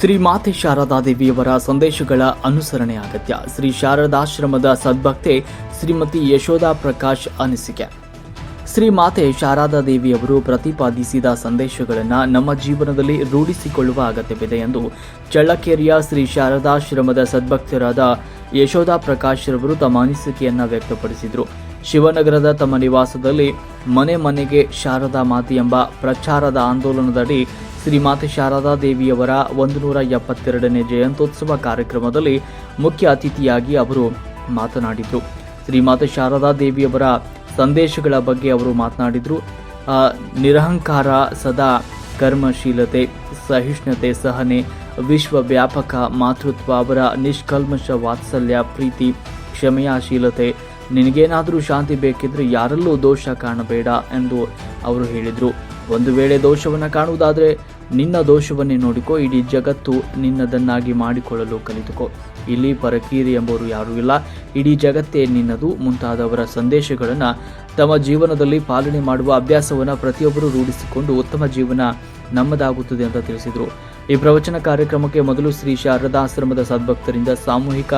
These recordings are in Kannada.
ಶ್ರೀ ಮಾತೆ ಶಾರದಾದೇವಿಯವರ ಸಂದೇಶಗಳ ಅನುಸರಣೆ ಅಗತ್ಯ. ಶ್ರೀ ಶಾರದಾಶ್ರಮದ ಸದ್ಭಕ್ತೆ ಶ್ರೀಮತಿ ಯಶೋಧಾ ಪ್ರಕಾಶ್ ಅನಿಸಿಕೆ. ಶ್ರೀ ಮಾತೆ ಶಾರದಾ ದೇವಿಯವರು ಪ್ರತಿಪಾದಿಸಿದ ಸಂದೇಶಗಳನ್ನು ನಮ್ಮ ಜೀವನದಲ್ಲಿ ರೂಢಿಸಿಕೊಳ್ಳುವ ಅಗತ್ಯವಿದೆ ಎಂದು ಚಳ್ಳಕೆರೆಯ ಶ್ರೀ ಶಾರದಾಶ್ರಮದ ಸದ್ಭಕ್ತರಾದ ಯಶೋಧಾ ಪ್ರಕಾಶ್ ರವರು ತಮ್ಮ ಅನಿಸಿಕೆಯನ್ನು ವ್ಯಕ್ತಪಡಿಸಿದರು. ಶಿವನಗರದ ತಮ್ಮ ನಿವಾಸದಲ್ಲಿ ಮನೆ ಮನೆಗೆ ಶಾರದಾ ಮಾತೆ ಎಂಬ ಪ್ರಚಾರದ ಆಂದೋಲನದಡಿ ಶ್ರೀಮಾತೆ ಶಾರದಾ ದೇವಿಯವರ ಒಂದು ನೂರ ಎಪ್ಪತ್ತೆರಡನೇ ಜಯಂತ್ಯೋತ್ಸವ ಕಾರ್ಯಕ್ರಮದಲ್ಲಿ ಮುಖ್ಯ ಅತಿಥಿಯಾಗಿ ಅವರು ಮಾತನಾಡಿದರು. ಶ್ರೀಮಾತೆ ಶಾರದಾ ದೇವಿಯವರ ಸಂದೇಶಗಳ ಬಗ್ಗೆ ಅವರು ಮಾತನಾಡಿದರು. ನಿರಹಂಕಾರ ಸದಾ ಕರ್ಮಶೀಲತೆ, ಸಹಿಷ್ಣುತೆ, ಸಹನೆ ವಿಶ್ವ ವ್ಯಾಪಕ ಮಾತೃತ್ವ, ಅವರ ನಿಷ್ಕಲ್ಮಶ ವಾತ್ಸಲ್ಯ, ಪ್ರೀತಿ, ಕ್ಷಮೆಯಾಶೀಲತೆ, ನಿನಗೇನಾದರೂ ಶಾಂತಿ ಬೇಕಿದ್ರೆ ಯಾರಲ್ಲೂ ದೋಷ ಕಾಣಬೇಡ ಎಂದು ಅವರು ಹೇಳಿದರು. ಒಂದು ವೇಳೆ ದೋಷವನ್ನು ಕಾಣುವುದಾದರೆ ನಿನ್ನ ದೋಷವನ್ನೇ ನೋಡಿಕೋ, ಇಡೀ ಜಗತ್ತು ನಿನ್ನದನ್ನಾಗಿ ಮಾಡಿಕೊಳ್ಳಲು ಕಲಿತುಕೋ. ಇಲ್ಲಿ ಪರಕೀರಿ ಎಂಬವರು ಯಾರೂ ಇಲ್ಲ. ಇಡೀ ಜಗತ್ತೇ ನಿನ್ನದು. ಮುಂತಾದವರ ಸಂದೇಶಗಳನ್ನು ತಮ್ಮ ಜೀವನದಲ್ಲಿ ಪಾಲನೆ ಮಾಡುವ ಅಭ್ಯಾಸವನ್ನು ಪ್ರತಿಯೊಬ್ಬರೂ ರೂಢಿಸಿಕೊಂಡು ಉತ್ತಮ ಜೀವನ ನಮ್ಮದಾಗುತ್ತದೆ ಅಂತ ತಿಳಿಸಿದರು. ಈ ಪ್ರವಚನ ಕಾರ್ಯಕ್ರಮಕ್ಕೆ ಮೊದಲು ಶ್ರೀ ಶಾರದಾಶ್ರಮದ ಸದ್ಭಕ್ತರಿಂದ ಸಾಮೂಹಿಕ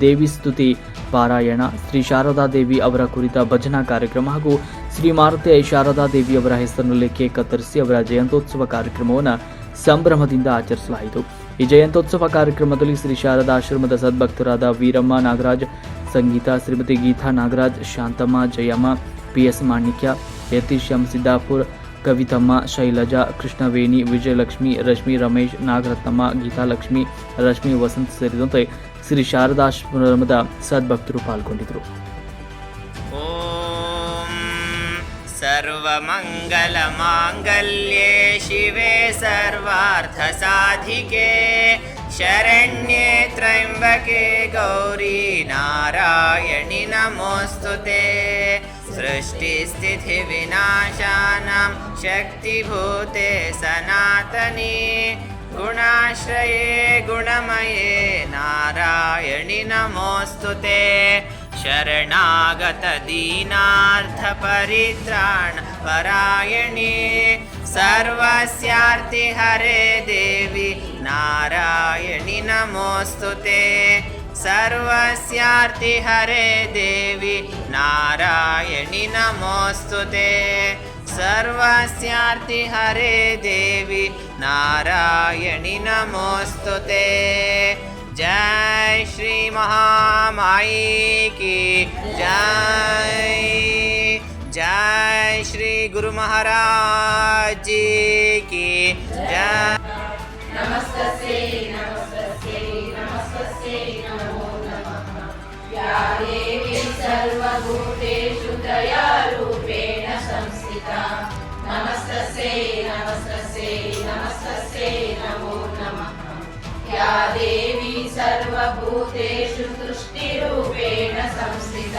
ದೇವಿ ಸ್ತುತಿ ಪಾರಾಯಣ, ಶ್ರೀ ಶಾರದಾ ದೇವಿ ಅವರ ಕುರಿತ ಭಜನಾ ಕಾರ್ಯಕ್ರಮ ಹಾಗೂ ಶ್ರೀ ಮಾರುತಿ ಶಾರದಾ ದೇವಿಯವರ ಹೆಸರಿನಲ್ಲಿ ಕೇಕ್ ಕತ್ತರಿಸಿ ಅವರ ಜಯಂತೋತ್ಸವ ಕಾರ್ಯಕ್ರಮವನ್ನು ಸಂಭ್ರಮದಿಂದ ಆಚರಿಸಲಾಯಿತು. ಈ ಜಯಂತೋತ್ಸವ ಕಾರ್ಯಕ್ರಮದಲ್ಲಿ ಶ್ರೀ ಶಾರದಾ ಆಶ್ರಮದ ಸದ್ಭಕ್ತರಾದ ವೀರಮ್ಮ ನಾಗರಾಜ್, ಸಂಗೀತ ಶ್ರೀಮತಿ ಗೀತಾ ನಾಗರಾಜ್, ಶಾಂತಮ್ಮ, ಜಯಮ್ಮ, ಪಿಎಸ್ ಮಾಣಿಕ್ಯ ಯತೀಶ್ ಎಂ ಸಿದ್ದಾಪುರ್, ಕವಿತಮ್ಮ, ಶೈಲಜಾ, ಕೃಷ್ಣವೇಣಿ, ವಿಜಯಲಕ್ಷ್ಮಿ, ರಶ್ಮಿ ರಮೇಶ್, ನಾಗರತ್ನಮ್ಮ, ಗೀತಾಲಕ್ಷ್ಮಿ, ರಶ್ಮಿ ವಸಂತ್ ಸೇರಿದಂತೆ ಶ್ರೀ ಶಾರದಾಶ್ರಮದ ಸದ್ಭಕ್ತರು ಪಾಲ್ಗೊಂಡಿದ್ದರು. सर्वमङ्गलमाङ्गल्ये शिवे सर्वार्थसाधिके शरण्ये त्र्यम्बके गौरी नारायणि नमोऽस्तु ते। सृष्टिस्थितिविनाशानां शक्तिभूते सनातनी गुणाश्रये गुणमये नारायणि नमोऽस्तु ते। शरणागतदीनार्थपरित्राण परायणे सर्वस्यार्तिहरे देवि, नारायणि नमोऽस्तु ते। सर्वस्यार्तिहरे देवि, नारायणि नमोऽस्तु ते। सर्वस्यार्तिहरे देवि, नारायणि नमोऽस्तु जय श्री महामाई की, जय గురు మహారాజ్కి నమస్తే నమస్తే నమస్తే నమో నమః. సర్వభూతేషు దయారూపేణ సంస్థిత. నమస్తస్యై నమస్తస్యై నమస్తస్యై నమో సంస్థిత.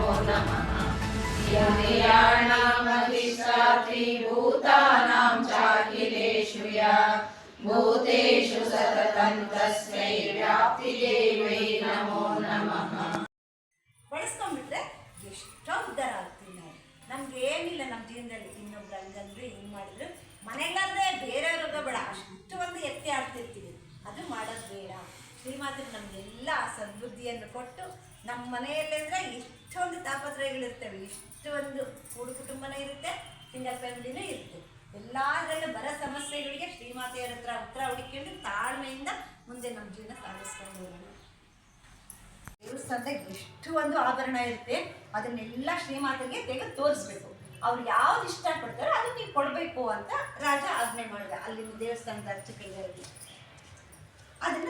सततं तस्मै व्याप्तिदेवै नमो नमः ಬಳಸ್ಕೊಂಡ್ಬಿಟ್ರೆ ಎಷ್ಟೋ ಉದ್ಧಾರ ಆಗ್ತೀವಿ ನಾವು ನಮ್ಗೆ ಏನಿಲ್ಲ ನಮ್ಮ ಜೀವನದಲ್ಲಿ ಇನ್ನೊಬ್ರು ಹಂಗಂದ್ರು ಹಿಂಗೆ ಮಾಡಿದ್ರು ಮನೆಗಾದ್ರೆ ಬೇರೆಯವ್ರಿಗೆ ಬೇಡ ಅಷ್ಟು ಒಂದು ಎತ್ತಿ ಆಡ್ತಿರ್ತೀವಿ ಅದು ಮಾಡೋದು ಬೇಡ ಶ್ರೀಮಾತ್ರ ನಮಗೆಲ್ಲ ಸದ್ಬುದ್ಧಿಯನ್ನು ಕೊಟ್ಟು ನಮ್ಮ ಮನೆಯಲ್ಲಿದ್ರೆ ಇಷ್ಟೊಂದು ತಾಪತ್ರಯಗಳಿರ್ತವೆ ಇಷ್ಟೊಂದು ಕೂಡು ಕುಟುಂಬನೇ ಇರುತ್ತೆ ಸಿಂಗಲ್ ಫ್ಯಾಮಿಲಿನೂ ಇರುತ್ತೆ ಎಲ್ಲದರಲ್ಲೂ ಬರೋ ಸಮಸ್ಯೆಗಳಿಗೆ ಶ್ರೀಮಾತೆಯರ ಹತ್ರ ಉತ್ತರ ಹುಡುಕೊಂಡು ತಾಳ್ಮೆಯಿಂದ ಮುಂದೆ ನಮ್ಮ ಜೀವನ ಸಾಗಿಸ್ಕೊಂಡು ಹೋಗೋಣ. ದೇವಸ್ಥಾನದಾಗ ಎಷ್ಟು ಒಂದು ಆಭರಣ ಇರುತ್ತೆ, ಅದನ್ನೆಲ್ಲ ಶ್ರೀಮಾತೆಗೆ ತೆಗೆದು ತೋರಿಸ್ಬೇಕು. ಅವ್ರು ಯಾವ್ದು ಇಷ್ಟಪಡ್ತಾರೋ ಅದನ್ನ ನೀವು ಕೊಡಬೇಕು ಅಂತ ರಾಜ ಆಜ್ಞೆ ಮಾಡಿದ ಅಲ್ಲಿ ದೇವಸ್ಥಾನದ ಅರ್ಚಕರಿಗೆ ಅದನ್ನ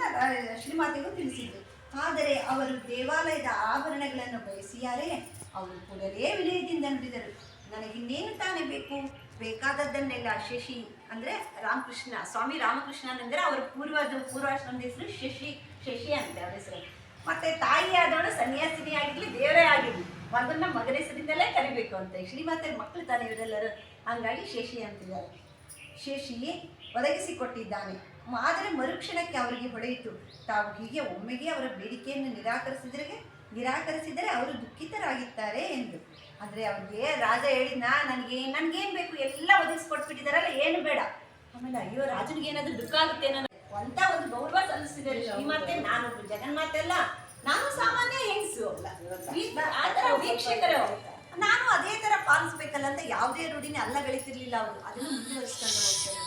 ಶ್ರೀಮಾತೆಗೂ ತಿಳಿಸಿದ್ರು ಆದರೆ ಅವರು ದೇವಾಲಯದ ಆಭರಣಗಳನ್ನು ಬಯಸಿಯಾರೆ, ಅವರು ಕೂಡಲೇ ವಿನಯದಿಂದ ನುಡಿದರು. ನನಗಿನ್ನೇನು ತಾನೇ ಬೇಕು? ಬೇಕಾದದ್ದನ್ನೆಲ್ಲ ಶಶಿ ಅಂದರೆ ರಾಮಕೃಷ್ಣ, ಸ್ವಾಮಿ ರಾಮಕೃಷ್ಣನಂದರೆ ಅವರ ಪೂರ್ವದ ಪೂರ್ವಾಶ್ರಮದ ಹೆಸರು ಶಶಿ ಶಶಿ ಅಂತ ಅವ್ರ ಹೆಸರು. ಮತ್ತೆ ತಾಯಿ ಆದವಳು ಸನ್ಯಾಸಿನಿ ಆಗಿರ್ಲಿ, ದೇವರೇ ಆಗಿರ್ಲಿ ಅದನ್ನ ಮಗನ ಹೆಸರಿಂದಲೇ ಕರಿಬೇಕು ಅಂತ ಶ್ರೀಮಾತೆ ಮಕ್ಕಳು ತಾನೆ ಇವರೆಲ್ಲರೂ. ಹಂಗಾಗಿ ಶಶಿ ಅಂತಿದ್ದಾರೆ. ಶಶಿ ಒದಗಿಸಿಕೊಟ್ಟಿದ್ದಾನೆ ಆದರೆ ಮರುಕ್ಷಣಕ್ಕೆ ಅವರಿಗೆ ಹೊಳೆಯಿತು. ತಾವು ಹೀಗೆ ಒಮ್ಮೆಗೆ ಅವರ ಬೇಡಿಕೆಯನ್ನು ನಿರಾಕರಿಸಿದರೆ ನಿರಾಕರಿಸಿದರೆ ಅವರು ದುಃಖಿತರಾಗಿದ್ದಾರೆ ಎಂದು. ಆದರೆ ಅವ್ರಿಗೆ ರಾಜ ಹೇಳಿದ್ನ ನನಗೆ ನನಗೇನು ಬೇಕು? ಎಲ್ಲ ಒದಗಿಸ್ಕೊಟ್ಬಿಟ್ಟಿದಾರಲ್ಲ ಏನು ಬೇಡ. ಆಮೇಲೆ ಅಯ್ಯೋ ರಾಜನಿಗೆ ಏನಾದರೂ ದುಃಖ ಆಗುತ್ತೆ ಅನ್ನೋ ಅಂತ ಒಂದು ಗೌರವ ಸಲ್ಲಿಸಿದ್ದಾರೆ ನಾನು ನಾನೊಬ್ರು ಜಗನ್ಮಾತೆ ಅಲ್ಲ. ನಾನು ಸಾಮಾನ್ಯ ಹೆಂಗಸು. ಆತರ ಆ ಥರ ವೀಕ್ಷಕರು. ನಾನು ಅದೇ ಥರ ಪಾಲಿಸ್ಬೇಕಲ್ಲ ಅಂತ ಯಾವುದೇ ರೂಢಿನೇ ಅಲ್ಲ ಬೆಳೀತಿರ್ಲಿಲ್ಲ ಅವರು. ಅದನ್ನು ಮುಂದುವರಿಸ್ಕೊಂಡು ಹೋಗ್ತಾರೆ